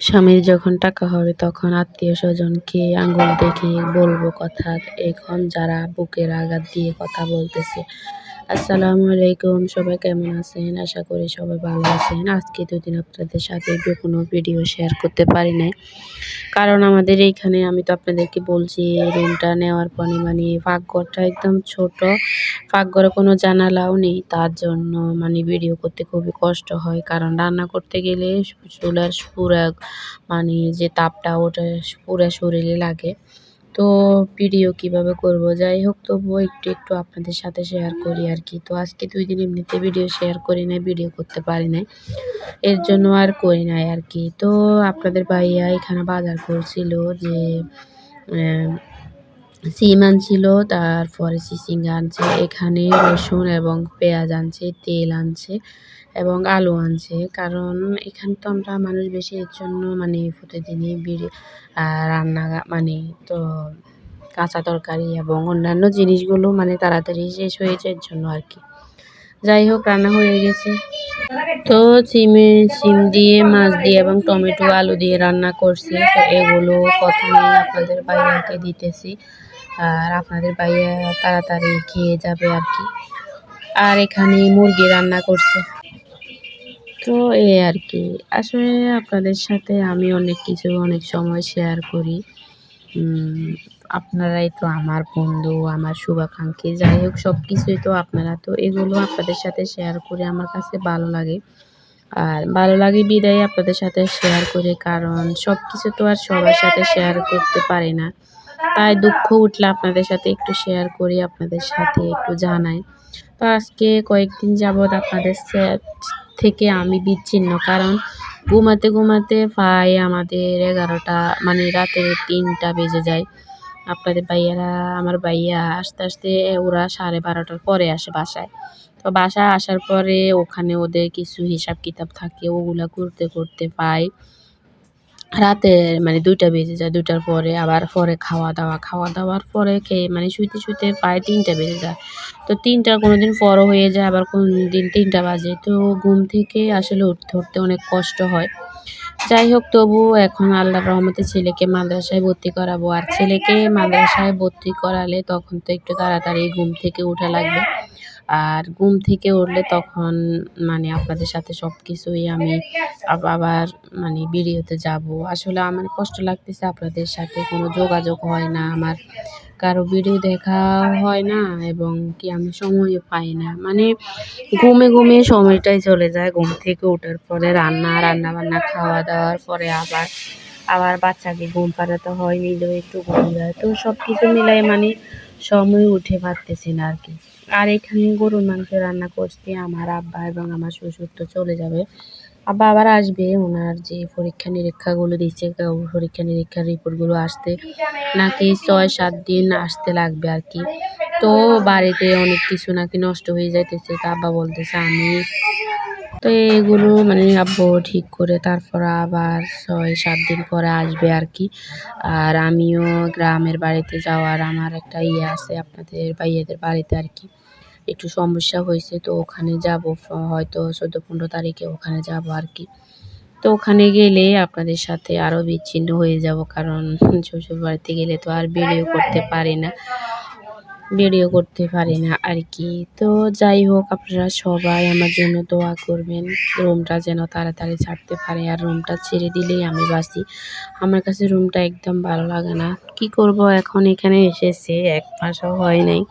স্বামীর যখন টাকা হবে, তখন আত্মীয় স্বজনকে আঙুল দেখিয়ে বলব কথা। এখন যারা বুকের আঘাত দিয়ে কথা বলতেছে আসসালামু আলাইকুম, সবাই কেমন আছেন? আশা করি সবাই ভালো আছেন। আজকে দুদিন আপনাদের সাথে কোনো ভিডিও শেয়ার করতে পারি নাই। কারণ আমাদের এইখানে আমি তো আপনাদেরকে বলছি রুমটা নেওয়ার পরে মানে পাকঘরটা একদম ছোট। পাকঘরে কোনো জানালাও নেই। তার জন্য মানে ভিডিও করতে খুবই কষ্ট হয়। কারণ রান্না করতে গেলে চুলার পুরা মানে যে তাপটা, ওটা পুরা শরীরে লাগে। তো ভিডিও কীভাবে করব? যাই হোক তবুও একটু একটু আপনাদের সাথে শেয়ার করি আর কি। তো আজকে দুই দিন এমনিতে ভিডিও শেয়ার করি না ভিডিও করতে পারি নাই। এর জন্য আর করি নাই আর কি। তো আপনাদের ভাইয়া এখানে বাজার করছিল যে সিম আনছিল তারপরে চিচিঙ্গা আনছে, এখানে রসুন এবং পেঁয়াজ আনছে, তেল আনছে এবং আলু আনছে। কারণ এখানে তো আমরা মানুষ বেশি, এর জন্য মানে প্রতিদিনই বিড়ি রান্না মানে তো কাঁচা তরকারি এবং অন্যান্য জিনিসগুলো মানে তাড়াতাড়ি শেষ হয়েছে এর জন্য আর কি। যাই হোক, রান্না হয়ে গেছে। তো সিমে, সিম দিয়ে, মাছ দিয়ে এবং টমেটো, আলু দিয়ে রান্না করছি। তো এগুলো প্রথমে আপনাদের ভাইয়াকে দিতেছি। আর আপনাদের ভাইয়া তাড়াতাড়ি খেয়ে যাবে আর কি। আর এখানে মুরগি রান্না করছে। তো এই আর কি। আসলে আপনাদের সাথে আমি অনেক কিছু, অনেক সময় শেয়ার করি। আপনারাই তো আমার বন্ধু, আমার শুভাকাঙ্ক্ষী। যাই হোক সব কিছুই তো আপনারা। তো এগুলো আপনাদের সাথে শেয়ার করে আমার কাছে ভালো লাগে। আর ভালো লাগে বিদায় আপনাদের সাথে শেয়ার করে, কারণ সব কিছু তো আর সবার সাথে শেয়ার করতে পারি না। তাই দুঃখ উঠলে আপনাদের সাথে একটু শেয়ার করি, আপনাদের সাথে একটু জানাই। তো আজকে কয়েকদিন যাবৎ আপনাদের থেকে আমি বিচ্ছিন্ন, কারণ ঘুমাতে ঘুমাতে প্রায় আমাদের এগারোটা মানে রাতের তিনটা বেজে যায়। আপনাদের ভাইয়ারা, আমার ভাইয়া আস্তে আস্তে, ওরা সাড়ে বারোটার পরে আসে বাসায়। তো বাসায় আসার পরে ওখানে ওদের কিছু হিসাব কিতাব থাকে, ওগুলা করতে করতে পাই রাতে মানে দুইটা বেজে যায়, দুইটার পরে আবার পরে খাওয়া দাওয়া, খাওয়া দাওয়ার পরে খেয়ে মানে শুইতে শুইতে প্রায় তিনটা বেজে যায়। তো তিনটা কোনো দিন পরও হয়ে যায়, আবার কোনো দিন তিনটা বাজে। তো ঘুম থেকে আসলে উঠতে উঠতে অনেক কষ্ট হয়। যাই হোক, তবু এখন আল্লাহর রহমতে ছেলেকে মাদ্রাসায় ভর্তি করাবো। আর ছেলেকে মাদ্রাসায় ভর্তি করালে তখন তো একটু তাড়াতাড়ি ঘুম থেকে উঠা লাগবে। আর ঘুম থেকে উঠলে তখন মানে আপনাদের সাথে সব কিছুই আমি আবার মানে ভিডিওতে যাব। আসলে আমার কষ্ট লাগতেছে আপনাদের সাথে, কোনো যোগাযোগ হয় না, আমার কারও ভিডিও দেখা হয় না এবং কি আমি সময়ও পাই না। মানে ঘুমে ঘুমে সময়টাই চলে যায়, ঘুম থেকে ওঠার পরে রান্না রান্না বান্না খাওয়া দাওয়ার পরে আবার আবার বাচ্চাকে ঘুম পাড়াতে হয়, নিজেও একটু ঘুম যায় তো সব কিছু মিলাই মানে সময় উঠে পারতেছি না আর কি। আর এখানে গরুর মাংস রান্না করছি। আমার আব্বা এবং আমার শ্বশুর তো চলে যাবে। আব্বা আবার আসবে। ওনার যে পরীক্ষা নিরীক্ষাগুলো দিচ্ছে পরীক্ষা নিরীক্ষার রিপোর্টগুলো আসতে নাকি ছয়, সাত দিন আসতে লাগবে আর কি। তো বাড়িতে অনেক কিছু নাকি নষ্ট হয়ে যাইতেছে। তা আব্বা বলতেছে, আমি তো এগুলো মানে আব্বু ঠিক করে তারপর আবার ছয়, সাত দিন পরে আসবে আর কি। আর আমিও গ্রামের বাড়িতে যাওয়ার আমার একটা ইয়ে আছে, আপনাদের ভাইয়াদের বাড়িতে আর কি। একটু সমস্যা হয়েছে, তো ওখানে যাব হয়তো চোদ্দ পনেরো তারিখে ওখানে যাব আর কি। তো ওখানে গেলে আপনাদের সাথে আরও বিচ্ছিন্ন হয়ে যাব, কারণ শ্বশুর বাড়িতে গেলে তো আর ভিডিও করতে পারি না। ভিডিও করতে পারি না আর কি। তো যাই হোক, আপনারা সবাই আমার জন্য দোয়া করবেন, রুমটা যেন তাড়াতাড়ি ছাড়তে পারে আর রুমটা ছেড়ে দিলেই আমি বাঁচি। আমার কাছে রুমটা একদম ভালো লাগে না। কি করব, এখন এখানে এসেছে, এক মাসও হয় নাই।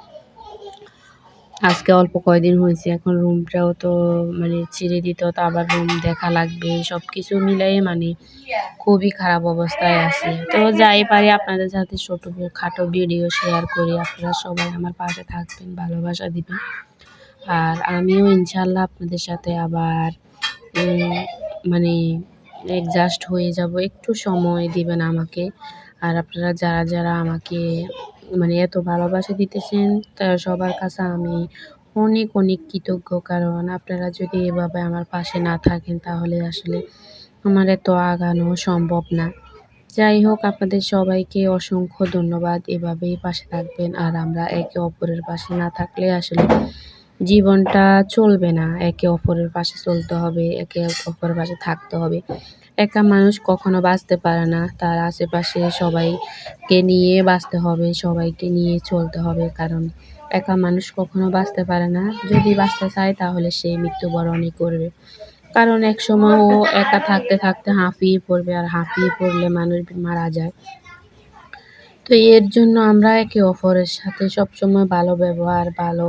আজকে অল্প কয়দিন হয়েছে, এখন রুমটাও তো মানে ছেড়ে দিত, তো আবার রুম দেখা লাগবে সব কিছু মিলাই মানে খুবই খারাপ অবস্থায় আছে। তো যাই পারি আপনাদের সাথে ছোটো খাটো ভিডিও শেয়ার করি, আপনারা সবাই আমার পাশে থাকবেন, ভালোবাসা দিবেন। আর আমিও ইনশাল্লাহ আপনাদের সাথে আবার মানে অ্যাডজাস্ট হয়ে যাব, একটু সময় দিবেন আমাকে। আর আপনারা যারা যারা আমাকে মানে এত ভালোবাসা দিতেছেন, তা সবার কাছে আমি অনেক অনেক কৃতজ্ঞ। কারণ আপনারা যদি এভাবে আমার পাশে না থাকেন, তাহলে আসলে আমার এত আগানো সম্ভব না। যাই হোক, আপনাদের সবাইকে অসংখ্য ধন্যবাদ। এভাবেই পাশে থাকবেন। আর আমরা একে অপরের পাশে না থাকলে আসলে জীবনটা চলবে না। একে অপরের পাশে চলতে হবে, একে অপরের পাশে থাকতে হবে। একা মানুষ কখনো বাঁচতে পারে না। তার আশেপাশে সবাইকে নিয়ে বাঁচতে হবে, সবাইকে নিয়ে চলতে হবে। কারণ একা মানুষ কখনো বাঁচতে পারে না। যদি বাঁচতে চায়, তাহলে সে মৃত্যুবরণই করবে। কারণ এক সময় ও একা থাকতে থাকতে হাঁপিয়ে পড়বে, আর হাঁপিয়ে পড়লে মানুষ মারা যায়। তো এর জন্য আমরা একে অপরের সাথে সবসময় ভালো ব্যবহার, ভালো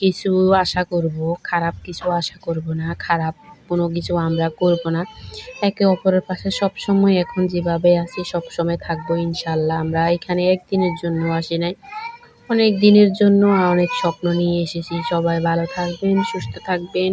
কিছু আশা করব। খারাপ কিছু আশা করব না, খারাপ কোনো কিছু আমরা করব না। একে অপরের পাশে সবসময় এখন যেভাবে আছি, সবসময় থাকব ইনশাল্লাহ আমরা এখানে একদিনের জন্য আসি নাই। অনেক দিনের জন্য অনেক স্বপ্ন নিয়ে এসেছি। সবাই ভালো থাকবেন, সুস্থ থাকবেন।